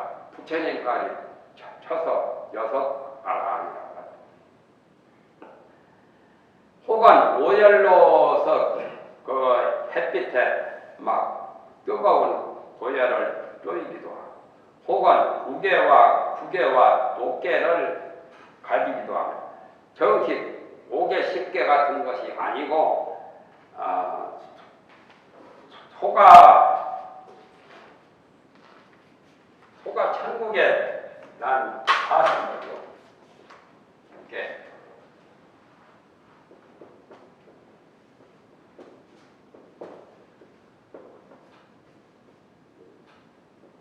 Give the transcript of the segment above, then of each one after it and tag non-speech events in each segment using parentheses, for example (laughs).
자, 부처님까지 쳐- 쳐서 여섯 합니다. 혹은 오열로서 그 햇빛에 막 뜨거운 고열을 쪼이기도 하고 혹은 우개와 구개와 녹개를 가지기도 하고 정식 오개 십개 같은 것이 아니고 아, 소가 소가 천국에 난 거죠. 이렇게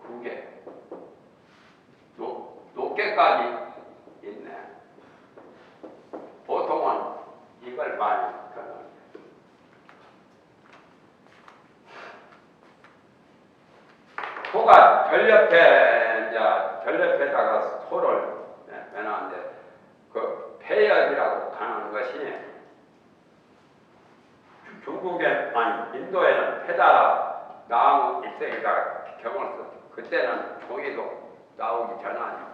구개 높, 높게까지 있네. 보통은 이걸 많이 표현해요. 소가 절 옆에 이제 절 옆에다가 소를 빼놨는데 그 폐엽이라고 하는 것이 중국에 아니 인도에는 페다 나무 잎새에다가 경을 썼어. 그때는 종이도 나오기 전 아니야.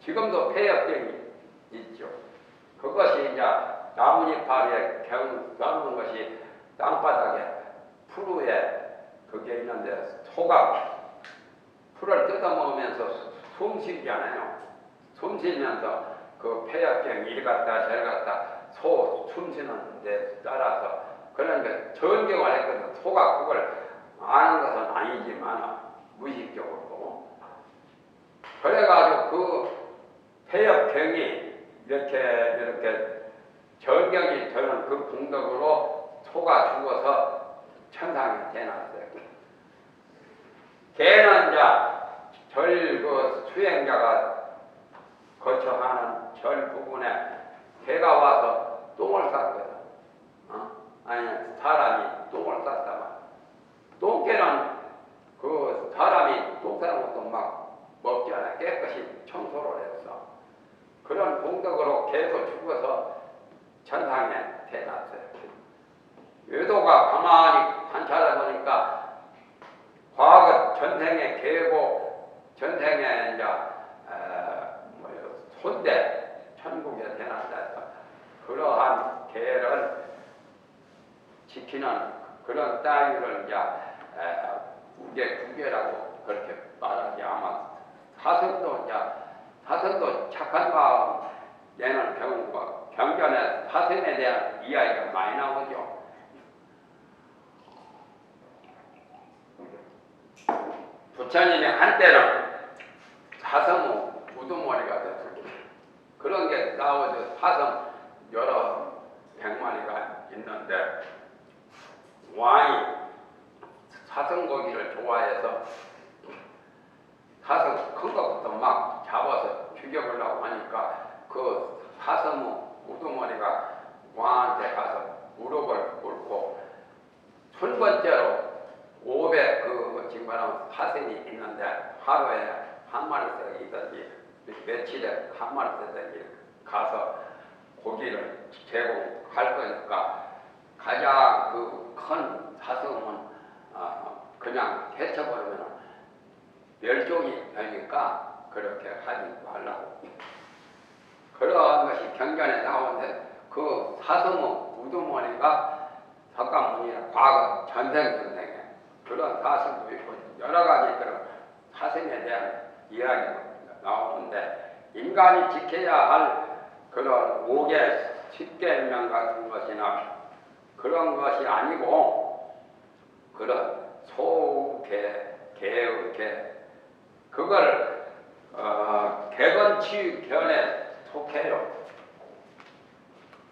지금도 폐엽병이 있죠. 그것이 이제 나뭇잎파리에 경 넣는 것이 땅바닥에 푸르에 그게 있는데 소가 풀을 뜯어먹으면서 숨 쉬잖아요. 숨 쉬면서 그 폐엽병 이리 갔다 저리 갔다 소 숨 쉬는 데 따라서 그러니까 전경을 했거든. 소가 그걸 아는 것은 아니지만 무의식적으로 그래가지고 그 폐엽병이 이렇게 이렇게 전경이 되는 그 공덕으로 소가 죽어서 천상에 대놨어요. 이제 절그 수행자가 거쳐 하는 절 부분에 개가 와서 똥을 쌌거든. 어? 아니 사람이 똥을 쌌다만 똥개는 그 사람이 똥 싸는 것도 막 먹잖아. 깨끗이 청소를 했어. 그런 공덕으로 개도 죽어서 천상에 태어났어요. 외도가 가만히 관찰해 보니까 과거 전생에 개고 전생에 이제 에, 뭐요 손대 천국에 태어났다 해서 그러한 개를 지키는 그런 따위를 이제 에, 우계 구계라고 그렇게 말하지 아마 사선도 이제 사선도 착한 마음 내는 경우가 경전에 사선에 대한 이야기가 많이 나오죠. 부처님이 한때는 사성우 우두머리가 됐습니다. 그런 게 나오죠. 사성 여러 백마리가 있는데 왕이 사성고기를 좋아해서 사성 큰 것부터 막 잡아서 죽여보려고 하니까 그 사성우 우두머리가 왕한테 가서 무릎을 꿇고 첫 번째로 500 그 지금 말하면 사생이 있는데 하루에 한 마리씩이든지 며칠에 한 마리씩이든지 가서 고기를 제공할 거니까 가장 그 큰 사슴은 아, 그냥 해쳐버리면 멸종이 되니까 그렇게 하지 말라고. 그런 것이 경전에 나오는데 그 사슴의 우두머리가 석가모니의 과거 전생 전생에 그런 사슴도 있고 여러 가지 그런 사슴에 대한 이야기가 나오는데 인간이 지켜야 할 그런 오개 십계명 같은 것이나 그런 것이 아니고 그런 소개 개개 그걸 어, 개건치 견에 속해요.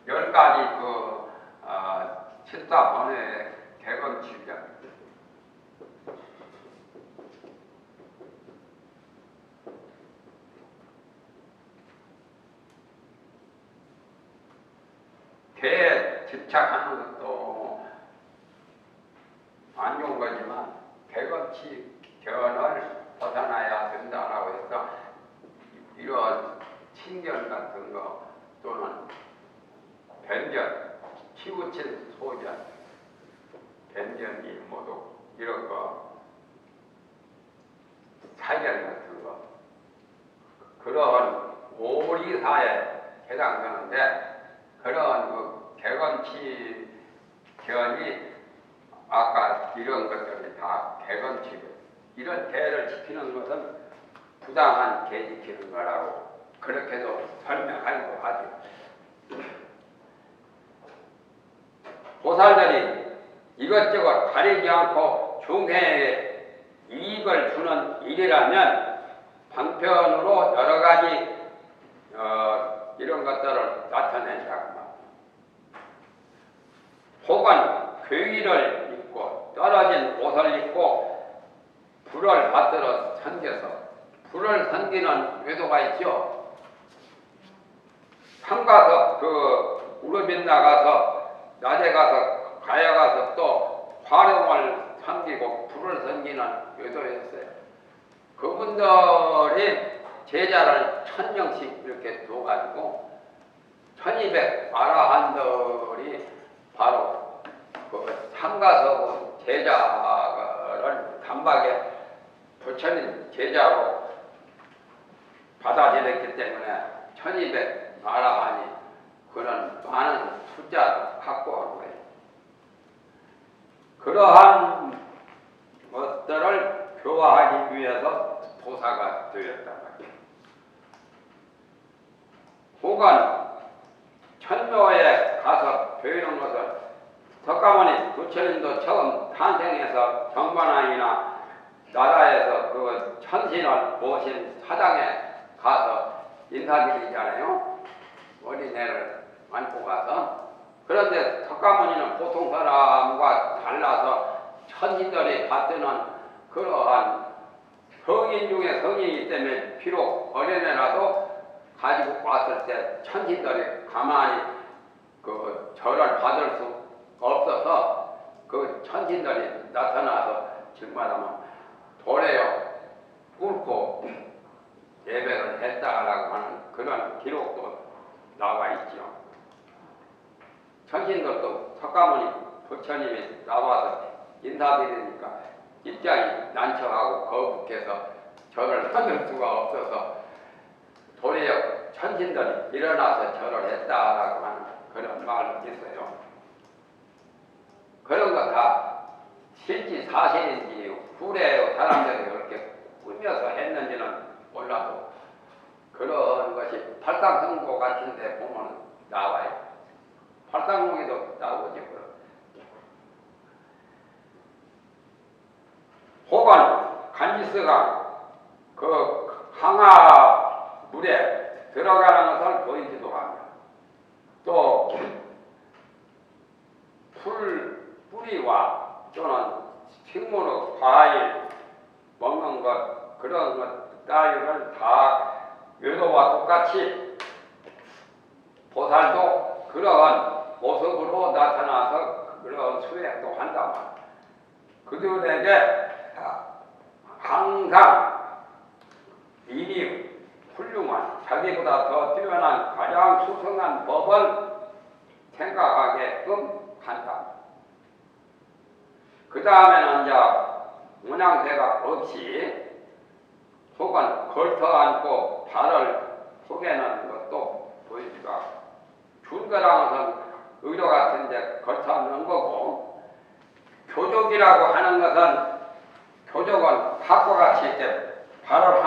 열 가지 그 어, 칠사 번의 개건치견 개에 집착하는 것도 안 좋은 거지만 개건치 견을 벗어나야 된다라고 해서 이런 친견 같은 거 또는 변견, 치우친 소견, 변견이 모두 이런 거 사견 같은 거. 그런 오리사에 해당되는데 그런 그 개건치 견이 아까 이런 것들이 다 개건치고 이런 개를 지키는 것은 부당한 개 지키는 거라고 그렇게도 설명하기도 하죠. 보살들이 이것저것 가리지 않고 중생에게 이익을 주는 일이라면 방편으로 여러 가지 어, 이런 것들을 나타낸다 괴기를 입고 떨어진 옷을 입고 불을 받들어 섬겨서 불을 섬기는 외도가 있죠. 산 가서 그 우르빈 나가서 낮에 가서 가야 가서 또 화룡을 섬기고 불을 섬기는 외도였어요. 그분들이 제자를 천 명씩 이렇게 둬가지고 천이백 마라한들이 바로 그 삼가서 제자를 단박에 부처님 제자로 받아들였기 때문에 천이백 마라한이 그런 많은 숫자를 온 거예요. 그러한 것들을 교화하기 위해서 보사가 되었단 말이에요. 혹은 천묘에 가서 배우는 것을 석가모니 부처님도 처음 탄생해서 정관왕이나 나라에서 그 천신을 모신 사당에 가서 인사드리잖아요. 어린애를 안고 가서. 그런데 석가모니는 보통 사람과 달라서 천신들이 받드는 그러한 성인 중에 성인이기 때문에 비록 어린애라도 가지고 왔을 때 천신들이 가만히 그 절을 받을 수 없어서 그 천신들이 나타나서 정말하면 도래요 꿇고 예배를 했다라고 하는 그런 기록도 나와 있죠. 천신들도 석가모니 부처님이 나와서 인사드리니까 입장이 난처하고 거북해서 절을 (laughs) 받을 수가 없어서 도리어 천신들이 일어나서 절을 했다라고 하는 그런 말이 있어요. 그런 거다 실지 사실인지 후래 사람들이 그렇게 꾸며서 했는지는 몰라도 그런 것이 팔상성고 같은 데 보면 나와요. 팔상목에도 나오죠. 혹은 간지스가 그 항아 물에 들어가는 것을 보이기도 합니다. 또 풀, 뿌리와 또는 식물의 과일 먹는 것 그런 것 따위를 다 외도와 똑같이 보살도 그러한 모습으로 나타나서 그런 수행도 한다 말이야. 그들에게 항상 일이 훌륭한 자기보다 더 뛰어난 가장 수성한 법을 생각하게끔 한다. 그 다음에는 이제 문양새가 없이 혹은 걸터 앉고 발을 포개는 것도 보이지가 준 거라는 것은 의료 같은데 걸터 앉는 거고 교족이라고 하는 것은 교족은 학과 같이 이렇게 발을